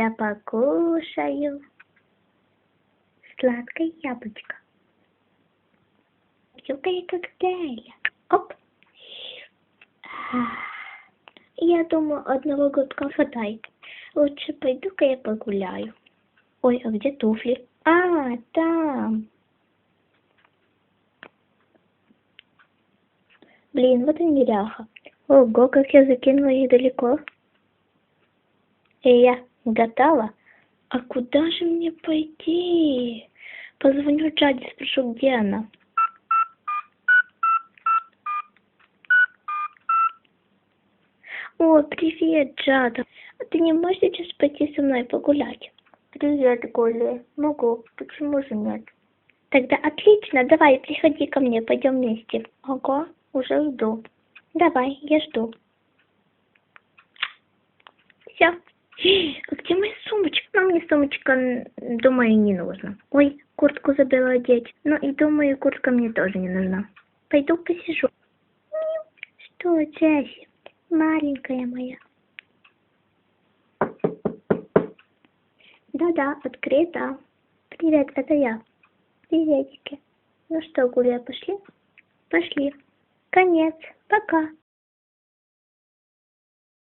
я покушаю сладкое яблочко. Пью-ка коктейля. Оп. Я думаю, одного глотка хватает. Лучше пойду-ка я погуляю. Ой, а где туфли? А, там. Блин, вот и неряха. Ого, как я закинула их далеко. Эй, я готова? А куда же мне пойти? Позвоню Джаде, спрошу, где она. О, привет, Джада. А ты не можешь сейчас пойти со мной погулять? Привет, Гуля. Могу. Почему же нет? Тогда отлично, давай, приходи ко мне, пойдем вместе. Ого, уже иду. Давай, я жду. Все. А где моя сумочка? Ну, мне сумочка, думаю, не нужна. Ой, куртку забыла одеть. Ну и думаю, куртка мне тоже не нужна. Пойду посижу. Что, Джесси? Маленькая моя. Да-да, открыто. Привет, это я. Приветики. Ну что, Гуля, пошли? Пошли. Конец. Пока.